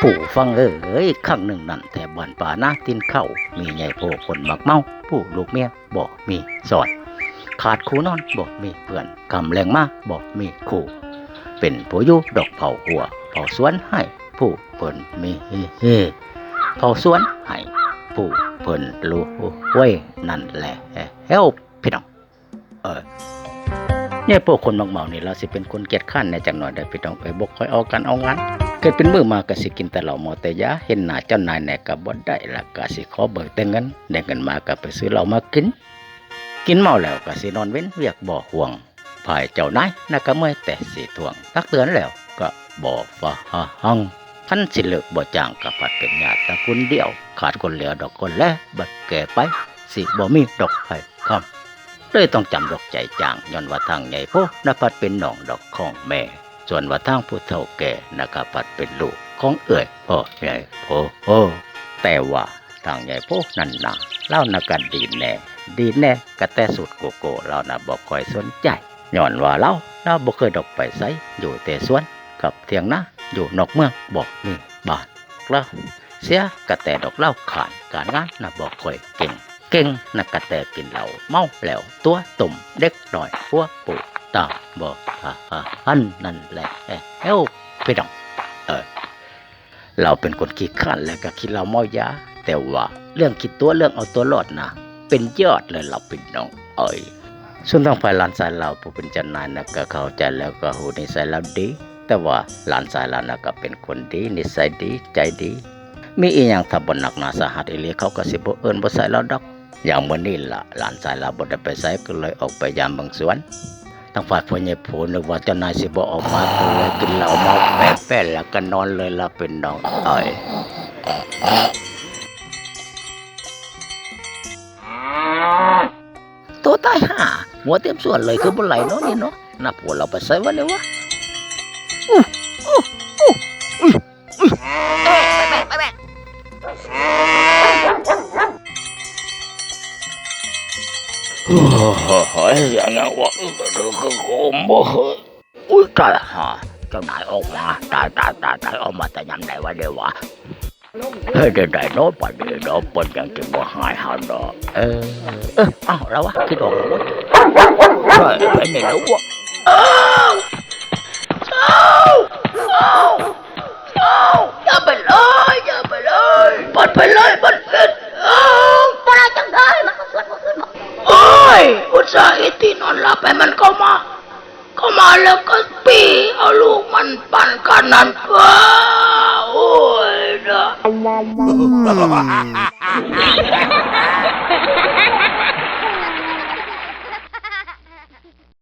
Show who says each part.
Speaker 1: ผู้ฟังเอ้ยครั้งหนึ่งนั่นแต่บ้านป่าน้าตินเข้ามีใหญ่โพคนมักเมา ผู้ลูกเมียบ่มีสอน ขาดคูนอนบ่มีเพื่อนคำแรงมาบ่มีคู่เป็นผู้ยู่ดอกเผาหัวเผาสวนให้ผู้เพิ่นมีเฮเผาสวนให้ผู้เพิ่นรู้ไว้นั่นแหละเฮลพี่น้องเออ เนี่ยพวกคนมักเมานี่เราสิเป็นคนเกียจข้านในจังหน่อยได้พี่น้องเอ้ยบ่ค่อยเอากันเอางานเกิดเป็นมือมาก็สิกินแต่เหล้าเมาแต่ยาเห็นหน้าเจ้านายแน่ก็บ่ได้ละก็สิขอเบิกแต่เงินได้เงินมาก็ไปซื้อเหล้ามากิน กินเมาแล้วก็สินอนเว้นเวียกบ่ห่วงภายเจ้านายน่ะก็เมื่อยแต่สิทวง ตักเตือนแล้วก็บ่ฟ้าหังคันสิเลิกบ่จ้างก็ปัดเป็นญาติตระกุลเดียว ขาดคนเหลือดอกคนแลบัดแก่ไปสิบ่มีดอกไผ่คำ เลยต้องจำดอกใจจางย้อนว่าทางใหญ่โพนพัดเป็นน้องดอกของแม่ ส่วนว่าทางผู้เฒ่าแก่นะครับปัดเป็นลูกของเอ่ยพ่อใหญ่โพโอแต่ว่าทางใหญ่โพนั่นนะเล่านักันดีแน่ ดีแน่กะแต่สุดโกโก้เรานะบอกคอยสนใจย้อนว่าเราเราบ่เคยดอกไปไสอยู่แต่สวนกับเทียงนาอยู่นอกเมืองบอกมีบ้านเราเสียกะแต่ดอกเล่าขาดการงานนะบอกคอยเก่ง เก่งนะกะแต่กินเหล้าเมาแล้วตัวตุ่มเด็กหน่อยพวกปู่ตาบอกฮันนั่นแหละเอ้เอ้าพี่น้องเออเราเป็นคนขี้ขลาดแล้วก็คิดเราเมายาแต่ว่าเรื่องคิดตัวเรื่องเอาตัวรอดนะเป็นยอดเลยเราเป็นน้องเอ้ยส่วนทางฝ่ายหลานสายเราผู้เป็นเจันนายนะก็เข้าใจแล้วก็หูนิสัยเราดี แต่ว่าหลานสายเรานะก็เป็นคนดี นิสัยดีใจดี มีอีหยังถ้าบ่หนักหนาสาหัสอีหลีเขาก็สิบ่เอิ้นบ่ใส่เราดอก อย่างมื้อนี้ล่ะหลานสายเราบดไปไสก็เลยออกไปยามบางสวนทางฝ่ายพ่อใหญ่ผูนึกว่าเจ้านายสิบออกมาก็เลยกินเหล้าเมาแปะๆแล้วก็นอนเลยละเป็นน้องอ้ยตัวตายห่าหัวเต็มส่วนเลยคือบ่ไหลเนาะนี่เนาะนับหัวเราไปใส่วะเนี่ยวะ โอ้โหอย่างเงี้ยวะเออเดี๋ยวก็โกมบ่เฮ้ยอุ้ยตายห่าเจ้านายออกมาตายตายตาย saiti non lapemen koma koma leket pi aluman pan kanan waaah waaah waaah waaah waaah waaah waaah waaah waaah waaah waaah waaah